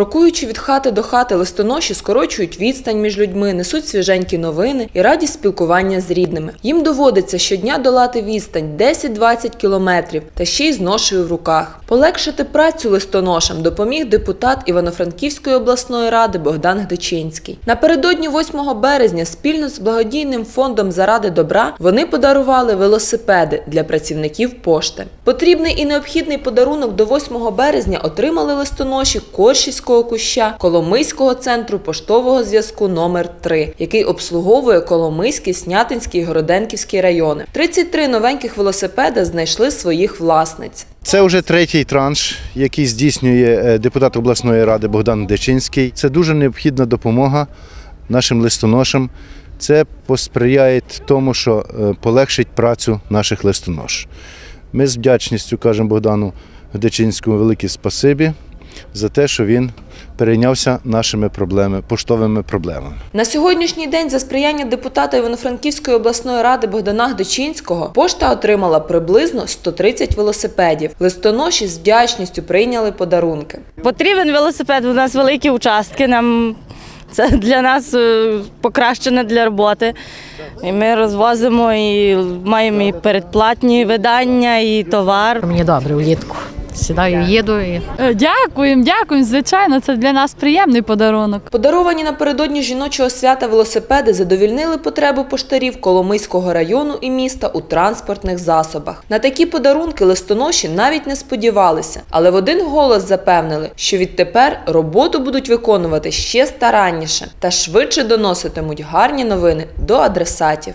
Крокуючи від хати до хати, листоноші скорочують відстань між людьми, несуть свіженькі новини і радість спілкування з рідними. Їм доводиться щодня долати відстань 10-20 кілометрів та ще й з ношею в руках. Полегшити працю листоношам допоміг депутат Івано-Франківської обласної ради Богдан Гдичинський. Напередодні 8 березня спільно з благодійним фондом заради добра вони подарували велосипеди для працівників пошти. Потрібний і необхідний подарунок до 8 березня отримали листоноші Коршівського куща Коломийського центру поштового зв'язку номер 3 який обслуговує Коломийський, Снятинський і Городенківський райони. 33 новеньких велосипеда знайшли своїх власниць. Це вже третій транш, який здійснює е, депутат обласної ради Богдан Дечинський. Це дуже необхідна допомога нашим листоношам. Це посприяє тому, що е, полегшить працю наших листонош. Ми з вдячністю кажемо Богдану Дечинському велике спасибі за те, що він перейнявся нашими проблемами, поштовими проблемами. На сьогоднішній день за сприяння депутата Івано-Франківської обласної ради Богдана Гдичинського пошта отримала приблизно 130 велосипедів. Листоноші з вдячністю прийняли подарунки. Потрібен велосипед. У нас великі участки. Нам це для нас е, покращення для роботи. І ми розвозимо і маємо і передплатні видання, і товар. Мені добре влітку. Сідаю, їду і Е, Дякуємо, дякуємо. Звичайно, це для нас приємний подарунок. Подаровані напередодні жіночого свята велосипеди задовільнили потребу поштарів Коломийського району і міста у транспортних засобах. На такі подарунки листоноші навіть не сподівалися, але в один голос запевнили, що відтепер роботу будуть виконувати ще старанніше та швидше доноситимуть гарні новини до адресатів.